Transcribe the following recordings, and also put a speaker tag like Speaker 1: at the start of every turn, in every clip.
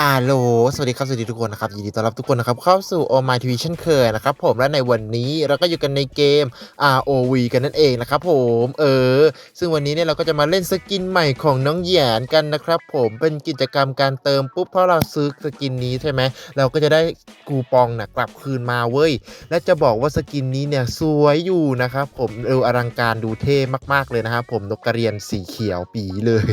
Speaker 1: อาโลสวัสดีครับ สวัสดีทุกคนนะครับ ยินดีต้อนรับทุกคนนะครับ เข้าสู่ o My TV เช่นเคยนะครับผม และในวันนี้เราก็อยู่กันในเกม ROV กันนั่นเองนะครับผม เออ ซึ่งวันนี้เนี่ยเราก็จะมาเล่นสกินใหม่ของน้องแหยนกันนะครับผม เป็นกิจกรรมการเติมปุ๊บเพราะเราซื้อสกินนี้ใช่ไหม เราก็จะได้คูปองนะกลับคืนมาเว้ย และจะบอกว่าสกินนี้เนี่ยสวยอยู่นะครับผม เอออลังการดูเท่มากๆเลยนะครับผม นกกระเรียนสีเขียวปีเลย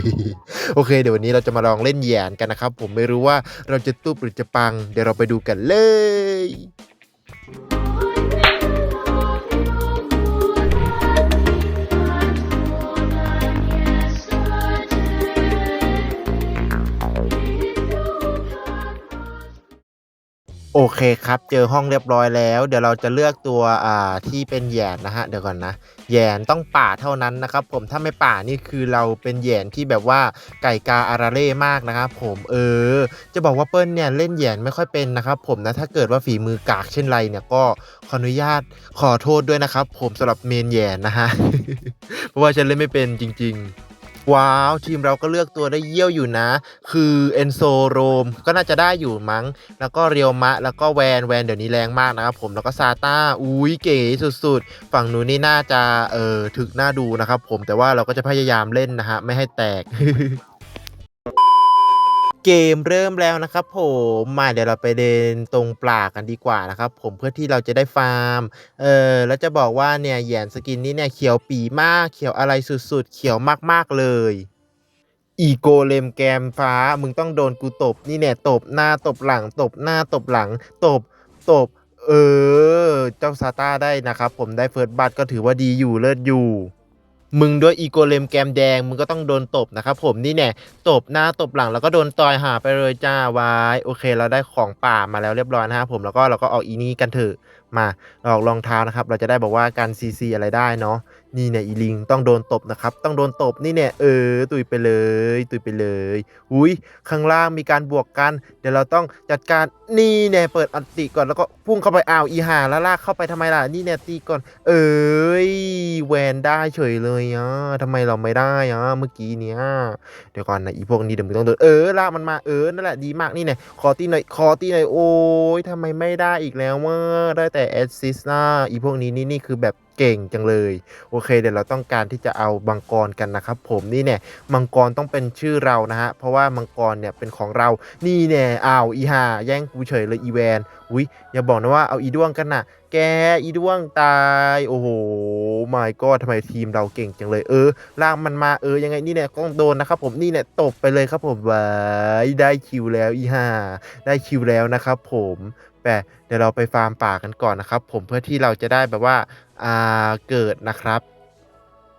Speaker 1: โอเค เดี๋ยววันนี้เราจะมาลองเล่นแหยนกันนะครับผม ไม่รู้ว่าเราจะตุ้บหรือจะปัง เดี๋ยวเราไปดูกันเลย โอเคครับ เจอห้องเรียบร้อยแล้ว เดี๋ยวเราจะเลือกตัวอ่าที่เป็นแยนนะฮะ เดี๋ยวก่อนนะ แยนต้องป่าเท่านั้นนะครับ ผม ถ้าไม่ป่านี่คือเราเป็นแยนที่แบบว่าไก่กาอาราเล่มากนะครับผม เออ จะบอกว่าเปิ้ลเนี่ยเล่นแยนไม่ค่อยเป็นนะครับผมนะ ถ้าเกิดว่าฝีมือกากเช่นไรเนี่ยก็ขออนุญาตขอโทษด้วยนะครับ ผมสำหรับเมนแยนนะฮะ เพราะว่าฉันเล่นไม่เป็นจริง ๆ ว้าว ทีมเราก็เลือกตัวได้เยี่ยวอยู่นะ คือเอนโซโรมก็น่าจะได้อยู่มั้ง แล้วก็เรียวมะ แล้วก็แวนแวนเดี๋ยวนี้แรงมากนะครับผมแล้วก็ซาต้าอุ้ยเก๋สุดๆ ฝั่งนู้นนี่น่าจะเออถึกน่าดูนะครับผมแต่ว่าเราก็จะพยายามเล่นนะฮะไม่ให้แตก เกมเริ่มแล้วนะครับผมมาเดี๋ยวเราไปเดินตรงปลากันดีกว่านะครับผมเพื่อที่เราจะได้ฟาร์ม เออแล้วจะบอกว่าเนี่ยแหยนสกินนี้เนี่ยเขียวปีมาก เขียวอะไรสุดๆ เขียวมากๆเลย อีโกเลมแกมฟ้า มึงต้องโดนกูตบ นี่เนี่ยตบหน้าตบหลัง ตบหน้าตบหลัง ตบตบ เออ เจ้าซาต้าได้นะครับผมได้เฟิร์สบัตก็ถือว่าดีอยู่เลิศอยู่ มึงด้วยอีโกเลมแกมแดง มึงก็ต้องโดนตบนะครับผมนี่แน่ตบหน้าตบหลังแล้วก็โดนต่อยหาไปเลยจ้าวายโอเค เราได้ของป่ามาแล้วเรียบร้อยนะครับผมแล้วก็เราก็ออกอีนี้กันเถอะมาออกรองเท้านะครับ เราจะได้บอกว่าการซีซีอะไรได้เนาะนี่เนี่ยอีลิงต้องโดนตบนะครับ ต้องโดนตบนี่เนี่ยเออตุยไปเลย ตุยไปเลยอุ้ยข้างล่างมีการบวกกัน เดี๋ยวเราต้องจัดการนี่เนี่ยเปิดอันติก่อนแล้วก็พุ่งเข้าไปอ้าวอีหาแล้วลากเข้าไปทำไมล่ะนี่เนี่ยตีก่อน เอ้ยแวนได้เฉยเลยอะทำไมเราไม่ได้อะเมื่อกี้เนี้ยเดี๋ยวก่อนนะอีพวกนี้เดี๋ยวมึงต้องโดนเออลากมันมาเออนั่นแหละดีมากนี่เนี่ยขอตีหน่อยขอตีหน่อยโอ้ยทำไมไม่ได้อีกแล้วว่าได้แต่แอสซิสนะอีพวกนี้นี่นี่คือแบบ เก่งจังเลย โอเค เดี๋ยวเราต้องการที่จะเอามังกรกันนะครับ ผมนี่เนี่ยมังกรต้องเป็นชื่อเรานะฮะเพราะว่ามังกรเนี่ยเป็นของเรานี่เนี่ยอ้าวอีหาแย่งกูเฉยเลยอีแวนอุ้ยอย่าบอกนะว่าเอาอีด้วงกันน่ะ แกอีด้วงตาย โอ้โหไม่ก็ทำไมทีมเราเก่งจังเลยเออลากมันมาเออยังไงนี่เนี่ยต้องโดนนะครับผมนี่เนี่ยตบไปเลยครับผมว้ายได้คิวแล้วอีห่าได้คิวแล้วนะครับผมแต่เดี๋ยวเราไปฟาร์มป่ากันก่อนนะครับผมเพื่อที่เราจะได้แบบว่าอ่าเกิดนะครับ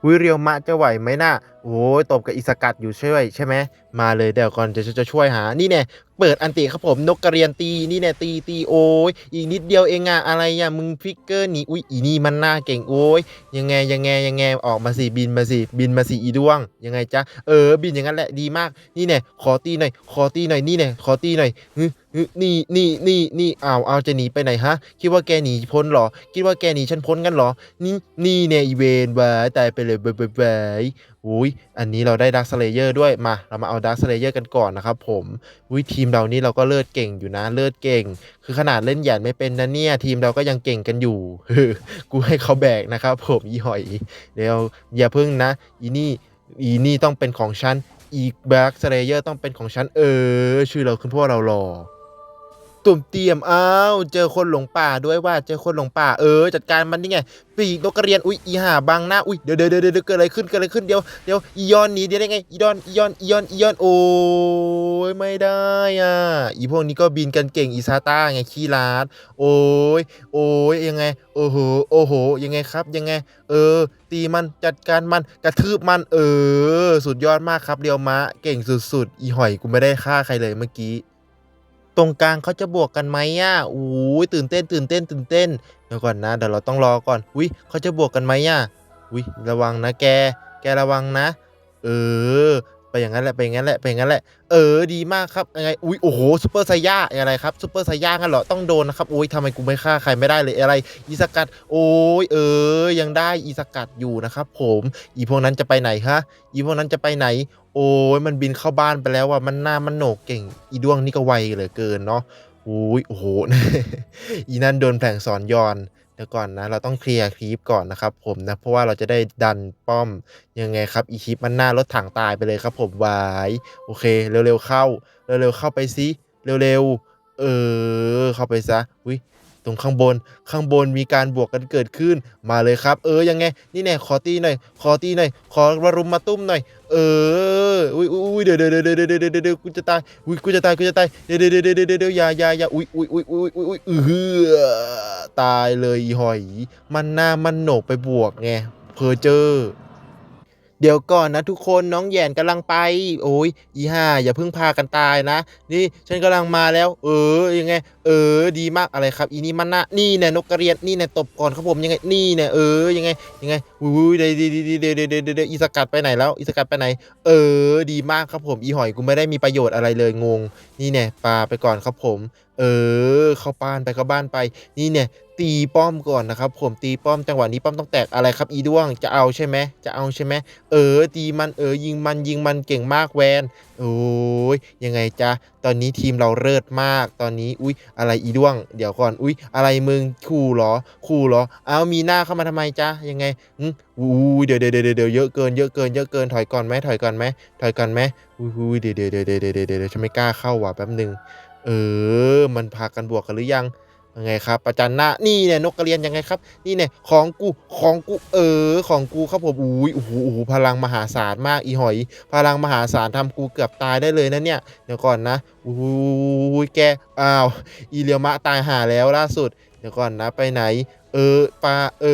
Speaker 1: วิเรียวมะจะไหวไหมน่ะโอ้ยตบกับอิสกัดอยู่ช่วยใช่ไหมมาเลยเดี๋ยวก่อนจะจะจะช่วยหา นี่เนี่ยเปิดอันติครับผมนกกระเรียนตีนี่เนี่ยตีตีโอ้ยอีกนิดเดียวเองอะอะไรอะมึงฟิกเกอร์หนีอุ้ยอีนี่มันหน้าเก่งโอ้ยยังไงยังไงยังไงออกมาสิบินมาสิบินมาสิอีดวง ยังไงจ๊ะเออบินอย่างนั้นแหละดีมาก นี่เนี่ยขอตีหน่อยขอตีหน่อยนี่เนี่ยขอตีหน่อยฮึนี่นี่นี่นี่อ้าวเอาจะหนีไปไหนฮะ คิดว่าแกหนีพ้นเหรอ คิดว่าแกหนีฉันพ้นกันเหรอ นี่นี่เนี่ยอีเวนบายตายไปเลยบยบายบย อุ้ยอันนี้เราได้ดักสเลเยอร์ด้วยมาเรามาเอาดักสเลเยอร์กันก่อนนะครับผมวิทีมเรานี่เราก็เลิศเก่งอยู่นะเลิศเก่ง คือขนาดเล่นหยันไม่เป็นนะเนี่ยทีมเราก็ยังเก่งกันอยู่กูให้เขาแบกนะครับผมอีหอยเดี๋ยวอย่าพึ่งนะ อีนี่อีนี่ต้องเป็นของฉันอีแบ็กสเลเยอร์ต้องเป็นของฉันเออ ชื่อเราคือพวกเราหล่อ ตุ่มเตียมอ้าวเจอคนหลงป่าด้วยว่าเจอคนหลงป่าเออ จัดการมันนี่ไง ปีกนกกระเรียนอุ้ยอีห่าบังหน้าอุ้ยเดี๋ยวเดี๋ยวเดี๋ยวเกิดอะไรขึ้นเกิดอะไรขึ้นเดี๋ยวเดี๋ยวอียอนหนีเดี๋ยวได้ไงอีดอนอียอนอียอนอียอนโอ้ยไม่ได้อะอีพวกนี้ก็บินกันเก่งอีซาต้าไงขี้ลาดโอ้ยโอ้ยยังไงโอ้โหโอ้โหยังไงครับยังไง เออ ตีมันจัดการมันกระทืบมัน เออ สุดยอดมากครับเรียวมะเก่งสุดๆ อีหอยกูไม่ได้ฆ่าใครเลยเมื่อกี้ ตรงกลางเขาจะบวกกันไหมอะอู้ยตื่นเต้นตื่นเต้นตื่นเต้นเดี๋ยวก่อนนะเดี๋ยวเราต้องรอก่อนอุ้ยเขาจะบวกกันไหมอะอุ้ยระวังนะแก แกระวังนะ เออ ไปอย่างนั้นแหละไปอย่างนั้นแหละไปอย่างนั้นแหละเออดีมากครับยังไงอุ้ยโอ้โหซูเปอร์ไซย่าอะไรครับซูเปอร์ไซย่ากันเหรอต้องโดนนะครับอุ้ยทำไมกูไม่ฆ่าใครไม่ได้เลยอะไรอีสกัด โอ้ยเออยังได้อีสกัดอยู่นะครับ ผมอีพวกนั้นจะไปไหนฮะอีพวกนั้นจะไปไหน โอ้ยมันบินเข้าบ้านไปแล้วว่ะมันหน้ามันโหนกเก่งอีดวงนี่ก็ไวเหลือเกินเนาะโอ้ยโอ้โหอีนั่นโดนแผลงสอนยอน ดี๋ยวก่อนนะ เราต้องเคลียร์คลิปก่อนนะครับผมนะ เพราะว่าเราจะได้ดันป้อมยังไงครับ อีคลิปมันหน้ารถถังตายไปเลยครับผมวายโอเค เร็วๆเข้า เร็วๆเข้าไปสิเร็วๆ เออ เข้าไปซะ อุ้ย ตรงข้างบน ข้างบนมีการบวกกันเกิดขึ้น มาเลยครับ เออยังไง นี่แน่ขอตีหน่อย ขอตีหน่อย ขอมารุมมาตุ้มหน่อย เออ อุ้ยอุ้ยเดี๋ยวเดี๋ยวเดี๋ยวเดี๋ยวเดี๋ยวเดี๋ยวเดี๋ยวกูจะตาย อุ้ยกูจะตายกูจะตาย เดี๋ยวเดี๋ยวเดี๋ยวเดี๋ยวเดี๋ยวเดี๋ยวอย่าอย่าอย่าอุ้ยอุ้ยอุ้ยอุ้ยอุ้ยอุ้ยเออตายเลยอีหอย มันหน้ามันโหนกไปบวกไงเพอเจอ เดี๋ยวก่อนนะทุกคนน้องแยนกำลังไป โอ้ยอีห่าอย่าเพิ่งพากันตายนะ นี่ฉันกำลังมาแล้ว เออยังไง เออ ดีมากอะไรครับ อีนี่มันนะนี่เนี่ยนกกระเรียนนี่เนี่ยตบก่อนครับผมยังไงนี่เนี่ยเออยังไงยังไงอุ้ยเดดเดดเดี๋ยวเดี๋ยวเดี๋ยวเดี๋ยวเดี๋ยวอีสกัดไปไหนแล้วอีสกัดไปไหน เออ ดีมากครับผมอีหอยกูไม่ได้มีประโยชน์อะไรเลยงง นี่เนี่ยปลาไปก่อนครับผมเออ เข้าบ้านไปเข้าบ้านไป นี่เนี่ย ตีป้อมก่อนนะครับ ผมตีป้อมจังหวะนี้ป้อมต้องแตกอะไรครับ อีด้วงจะเอาใช่ไหมจะเอาใช่ไหมเออ ตีมันเออ ยิงมันยิงมันเก่งมากแวนโอ้ยยังไงจ๊ะตอนนี้ทีมเราเลิศมากตอนนี้อุ้ยอะไรอีด้วง เดี๋ยวก่อนอุ้ยอะไรมึงขู่เหรอขู่เหรอเอามีหน้าเข้ามาทำไมจ๊ะยังไงอืออุ้เดี๋ยวเดี๋ยวเดี๋ยวเดี๋ยวเยอะเกินเยอะเกินเยอะเกินถอยก่อนไหมถอยก่อนไหมถอยก่อนไหมอุ้ยเดี๋ยวเดี๋ยวเดี๋ยวเดี๋ยวเดี๋ยวเดี๋ยวฉันไม่กล้าเข้าว่ะแป๊บนึง เออ มันพากันบวกกันหรือยังยังไงครับประจันหน้านี่เนี่ยนกกระเรียนยังไงครับ นี่เนี่ยของกูของกูเออของกูครับผมอุ้ยโอ้โหพลังมหาศาลมากอีหอย พลังมหาศาลทำกูเกือบตายได้เลยนะเนี่ยเดี๋ยวก่อนนะอุ้ยแกอ้าวอีเลียวมะตายหาแล้วล่าสุดเดี๋ยวก่อนนะไปไหน เออปลาเอ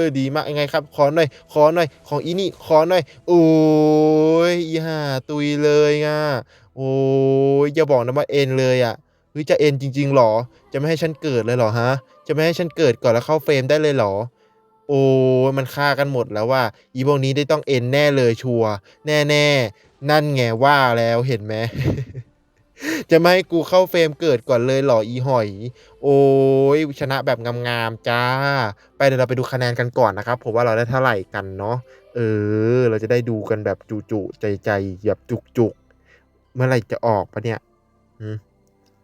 Speaker 1: อ ดีมากยังไงครับ ขอหน่อย ขอหน่อย ของอีนี่ขอหน่อยโอ้ยอีห่าตุยเลยอะ โอ้ยอย่าบอกนะว่าเอ็นเลยอะเฮ้ยจะเอ็นจริง ๆหรอ จะไม่ให้ฉันเกิดเลยเหรอฮะ จะไม่ให้ฉันเกิดก่อนแล้วเข้าเฟรมได้เลยเหรอ โอ้ยมันฆ่ากันหมดแล้วว่าอีพวกนี้ได้ต้องเอ็นแน่เลยชัวร์แน่นั่นไงว่าแล้วเห็นไหมจะไม่ให้กูเข้าเฟรมเกิดก่อนเลยเหรออีหอย โอ้ยชนะแบบงามๆจ้า ไปเดี๋ยวเราไปดูคะแนนกันก่อนนะครับ ผมว่าเราได้เท่าไหร่กันเนาะเออ เราจะได้ดูกันแบบจุๆใจๆแบบจุกๆ เมื่อไหร่จะออกปะเนี่ยอืม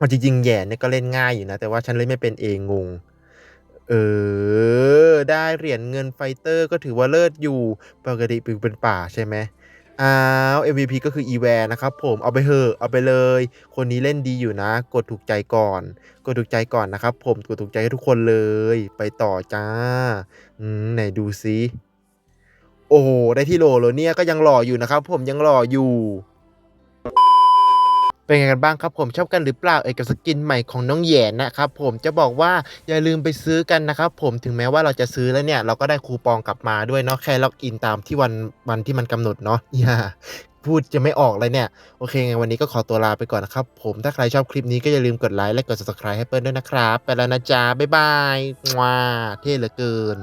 Speaker 1: มันจริงๆแย่เนี่ยก็เล่นง่ายอยู่นะ แต่ว่าฉันเล่นไม่เป็นเองงง เออ ได้เหรียญเงินไฟเตอร์ก็ถือว่าเลิศอยู่ ปกติปิวเป็นป่าใช่ไหมอ้าว MVP ก็คืออีแวร์นะครับผมเอาไปเถอะเอาไปเลย คนนี้เล่นดีอยู่นะ กดถูกใจก่อน กดถูกใจก่อนนะครับผมกดถูกใจให้ทุกคนเลย ไปต่อจ้า อืมไหนดูซิ โอ้ได้ที่โหลแล้วเนี่ยก็ยังหล่ออยู่นะครับผมยังหล่ออยู่ เป็นไงกันบ้างครับผมชอบกันหรือเปล่าเอกกับสกินใหม่ของน้องแยนนะครับผมจะบอกว่าอย่าลืมไปซื้อกันนะครับผมถึงแม้ว่าเราจะซื้อแล้วเนี่ย เราก็ได้คูปองกลับมาด้วยเนาะแค่ล็อกอินตามที่วันวันที่มันกำหนดเนาะอย่าพูดจะไม่ออกเลยเนี่ย โอเคไงวันนี้ก็ขอตัวลาไปก่อนนะครับผมถ้าใครชอบคลิปนี้ก็อย่าลืมกดไลค์และกด subscribe ให้เปิ้ลด้วยนะครับ ไปแล้วนะจ๊ะบ๊ายบายว้าเท่เหลือเกิน